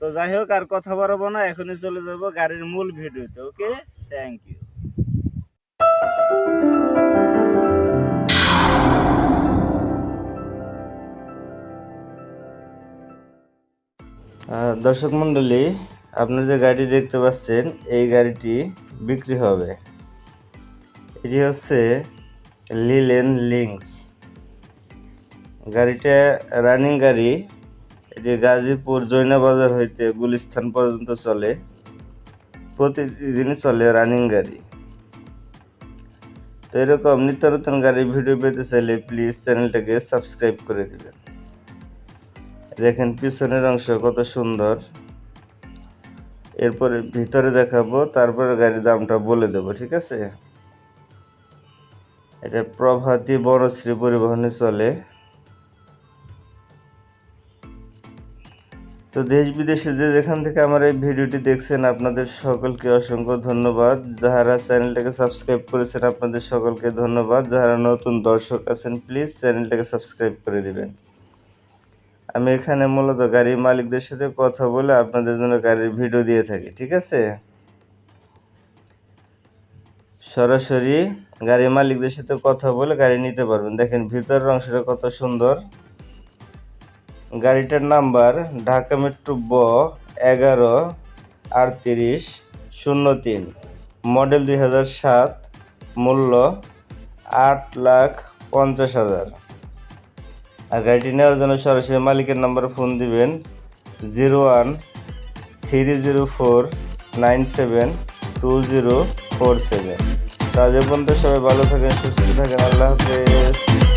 তো যাই হোক, আর কথা বাড়াবো না, এখনই চলে যাব গাড়ির মূল ভিডিওতে, ওকে? থ্যাংক ইউ দর্শক মণ্ডলী আপনারা যে গাড়ি দেখতে পাচ্ছেন, এই গাড়িটি বিক্রি হবে। এটি হচ্ছে লিলেন লিঙ্কস গাড়িটা রানিং গাড়ি এটি গাজীপুর জৈনাবাজার হইতে গুলিস্থান পর্যন্ত চলে প্রতিদিন চলে রানিং গাড়ি। তো এরকম নিত্য নতুন গাড়ির ভিডিও পেতে চাইলে প্লিজ চ্যানেলটাকে সাবস্ক্রাইব করে দেবেন। দেখেন পিছনের অংশ কত সুন্দর। এরপরে ভিতরে দেখাবো, তারপরে গাড়ির দামটা বলে দেবো, ঠিক আছে? এটা প্রভাতী বনশ্রী পরিবহনে চলে। তো দেশ বিদেশে যে যেখান থেকে আমার এই ভিডিওটি দেখছেন, আপনাদের সকলকে অসংখ্য ধন্যবাদ। যারা চ্যানেলটাকে সাবস্ক্রাইব করেছেন, আপনাদের সকলকে ধন্যবাদ। যারা নতুন দর্শক আছেন প্লিজ চ্যানেলটাকে সাবস্ক্রাইব করে দিবেন। আমি এখানে মূলত গাড়ির মালিকদের সাথে কথা বলে আপনাদের জন্য গাড়ির ভিডিও দিয়ে থাকি, ঠিক আছে? সরাসরি গাড়ির মালিকদের সাথে কথা বলে গাড়ি নিতে পারবেন। দেখেন ভিতরের অংশটা কত সুন্দর। গাড়িটার নাম্বার ঢাকা মেট্রো ব এগারো আটত্রিশ শূন্য তিন। মডেল দুই হাজার সাত, মূল্য আট লাখ পঞ্চাশ হাজার। আর গাড়িটি নেওয়ার জন্য সরাসরি মালিকের নাম্বারে ফোন দিবেন zero one three zero four nine seven two zero four seven. তো আজ পর্যন্ত সবাই ভালো থাকেন, সুস্থ থাকেন, আল্লাহ হাফেজ।